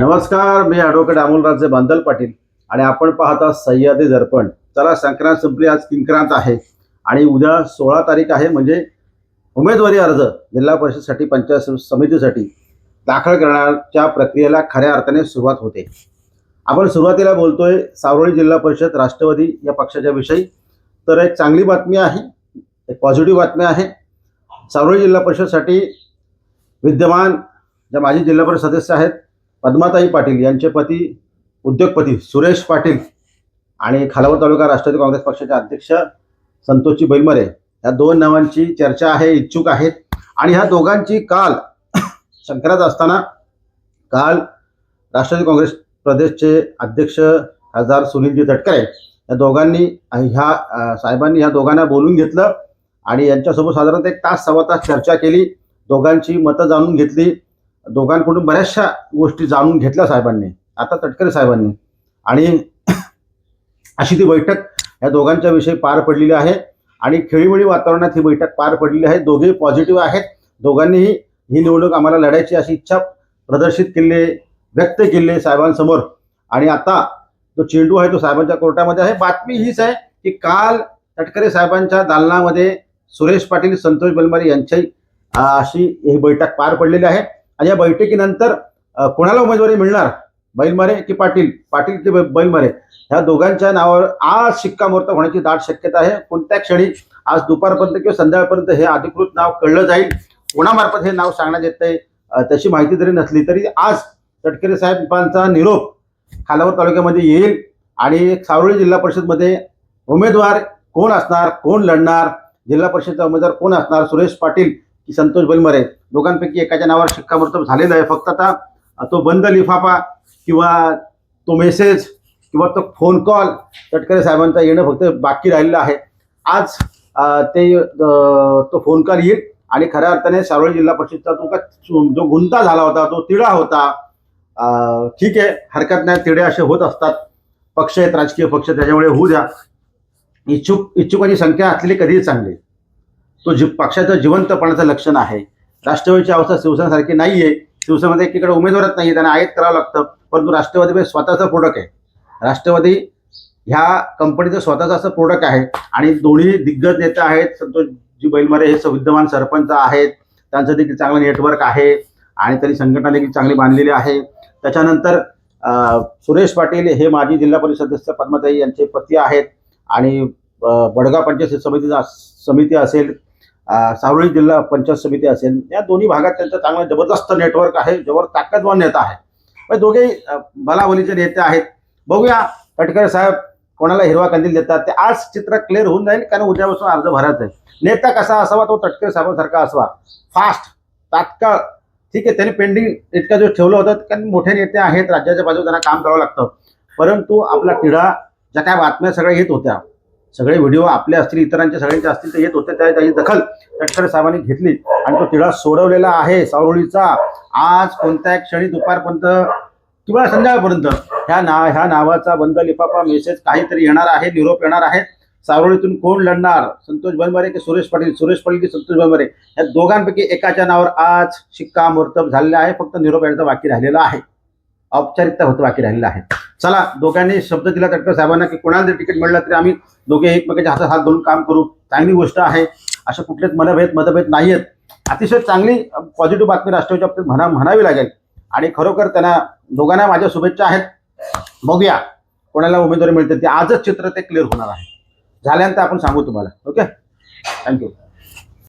नमस्कार मी ॲडव्होकेट अमोलराजे बांदल पाटील आणि आपण पाहता सह्याद्री दर्पण. चला संक्रांत संपली आज किंक्रांत आहे आणि उद्या सोळा तारीख आहे म्हणजे उमेदवारी अर्ज जिल्हा परिषदसाठी पंचायत समितीसाठी दाखल करण्याच्या प्रक्रियेला खऱ्या अर्थाने सुरुवात होते. आपण सुरुवातीला बोलतोय सावरोळी जिल्हा परिषद राष्ट्रवादी या पक्षाच्या विषयी. तर एक चांगली बातमी आहे एक पॉझिटिव्ह बातमी आहे. सावरोळी जिल्हा परिषदसाठी विद्यमान ज्या माजी जिल्हा परिषद सदस्य आहेत पद्माताई पाटील यांचे पती उद्योगपती सुरेश पाटील आणि खालावत तालुका राष्ट्रवादी काँग्रेस पक्षाचे अध्यक्ष संतोषजी बैलमरे. या दोन नावांची चर्चा आहे इच्छुक आहेत. आणि ह्या दोघांची काल शंकरात असताना काल राष्ट्रवादी काँग्रेस प्रदेशचे अध्यक्ष खासदार सुनीलजी तटकरे या दोघांनी ह्या साहेबांनी ह्या दोघांना बोलून घेतलं आणि यांच्यासोबत साधारणतः एक तास सव्वा तास चर्चा केली. दोघांची मतं जाणून घेतली. दोघांकडून बऱ्याचशा गोष्टी जाणून घेतल्या साहेबांनी आता तटकरे साहेबांनी. आणि अशी ती बैठक या दोघांच्या विषयी पार पडलेली आहे. आणि खेळीमेळी वातावरणात ही बैठक पार पडलेली आहे. दोघेही पॉझिटिव्ह आहेत. दोघांनीही ही निवडणूक आम्हाला लढायची अशी इच्छा प्रदर्शित केली व्यक्त केली साहेबांसमोर. आणि आता जो चेंडू आहे तो साहेबांच्या कोर्टामध्ये आहे. बातमी हीच आहे की काल तटकरे साहेबांच्या दालनामध्ये सुरेश पाटील संतोष बलमारी यांच्याही अशी ही बैठक पार पडलेली आहे. आणि या बैठकीनंतर कोणाला उमेदवारी मिळणार? बैलमारे की पाटील? पाटील की बैलमारे? ह्या दोघांच्या नावावर आज शिक्कामोर्तब होण्याची दाट शक्यता आहे. कोणत्या क्षणी आज दुपारपर्यंत किंवा संध्याकाळपर्यंत हे अधिकृत नाव कळलं जाईल? कोणामार्फत हे नाव सांगण्यात येत आहे त्याची माहिती जरी नसली तरी आज तटकरे साहेबांचा निरोप खालावर तालुक्यामध्ये येईल. आणि सावळी जिल्हा परिषदमध्ये उमेदवार कोण असणार? कोण लढणार? जिल्हा परिषदचा उमेदवार कोण असणार? सुरेश पाटील की संतोष बलमरे दोघांपैकी एकाच्या नावावर शिक्कामोर्तब झालेलं आहे. फक्त आता तो बंद लिफाफा किंवा तो मेसेज किंवा तो फोन कॉल तटकरे साहेबांचा येणं फक्त बाकी राहिलेलं आहे. आज ते तो फोन कॉल येईल आणि खऱ्या अर्थाने सारोळी जिल्हा परिषदचा तो का जो गुंता झाला होता तो तिढा होता ठीक आहे हरकत नाही तिढे असे होत असतात. पक्ष आहेत राजकीय पक्ष त्याच्यामुळे होऊ द्या. इच्छुक इच्छुकांची संख्या असलेली कधीही चांगली. तो जी पक्षाचं जिवंतपणाचं लक्षण आहे. राष्ट्रवादीची अवस्था शिवसेनेसारखी नाही आहे शिवसेनेमध्ये एकीकडे उमेदवारच नाही त्यांना आयात करावं लागतं. परंतु राष्ट्रवादी म्हणजे स्वतःचं प्रोडक्ट आहे. राष्ट्रवादी ह्या कंपनीचं स्वतःचं असं प्रोडक्ट आहे. आणि दोन्ही दिग्गज नेते आहेत. संतोषजी बैलमारे हे स- विद्यमान सरपंच आहेत. त्यांचं देखील चांगलं नेटवर्क आहे. आणि त्यांनी संघटना देखील चांगली बांधलेली आहे. त्याच्यानंतर सुरेश पाटील हे माजी जिल्हा परिषद सदस्य पद्मताई यांचे पती आहेत. आणि बडगा पंचायत समितीचा समिती असेल सावळी जिल्हा पंचायत समिती असेल या दोन्ही भागात त्यांचं चांगलं जबरदस्त नेटवर्क आहे जबर ताकदवान नेता आहे पण म्हणजे दोघेही अं, नेते आहेत. बघूया तटकरे साहेब कोणाला हिरवा कंदील देतात ते आज चित्र क्लिअर होऊन जाईल कारण उद्यापासून अर्ज भरायचा आहे. नेता कसा असावा तो तटकरे साहेबांसारखा असावा. फास्ट तात्काळ. ठीक आहे त्यांनी पेंडिंग इतका दिवस ठेवलं होतं कारण मोठे नेते आहेत राज्याच्या बाजूला त्यांना काम करावं लागतं. परंतु आपला तिढा ज्या काय बातम्या सगळ्या येत होत्या सगळे व्हिडिओ आपले असतील इतरांचे सगळ्यांचे असतील ते येत होते त्या त्याची दखल तटकरे साहेबांनी घेतली. आणि तो तिढा सोडवलेला आहे सावळीचा आज कोणत्या क्षणी दुपारपर्यंत किंवा संध्याकाळपर्यंत ह्या ना ह्या नावाचा बंद लिफाफा मेसेज काहीतरी येणार आहे निरोप येणार आहे. सावळीतून कोण लढणार? संतोष बनमारे की सुरेश पाटील? सुरेश पाटील की संतोष बनमारे या दोघांपैकी एकाच्या नावावर आज शिक्कामोर्तब झालेला आहे. फक्त निरोप यायचा बाकी राहिलेला आहे. औपचारिकता होतं बाकी राहिलेलं आहे. चला दोघांनी शब्द दिला तटकर साहेबांना की कोणाला जर तिकीट मिळलं तरी आम्ही दोघे एकमेकांच्या हातात हात धरून काम करू. चांगली गोष्ट आहे. अशा कुठलेच मनभेद मतभेद नाही आहेत अतिशय चांगली पॉझिटिव्ह बातमी राष्ट्रवादीच्या बाबतीत म्हणा म्हणावी लागेल. आणि खरोखर त्यांना दोघांना माझ्या शुभेच्छा आहेत. बघूया कोणाला उमेदवारी मिळते ते. आजच चित्र ते क्लिअर होणार आहे. झाल्यानंतर आपण सांगू तुम्हाला. ओके? थँक्यू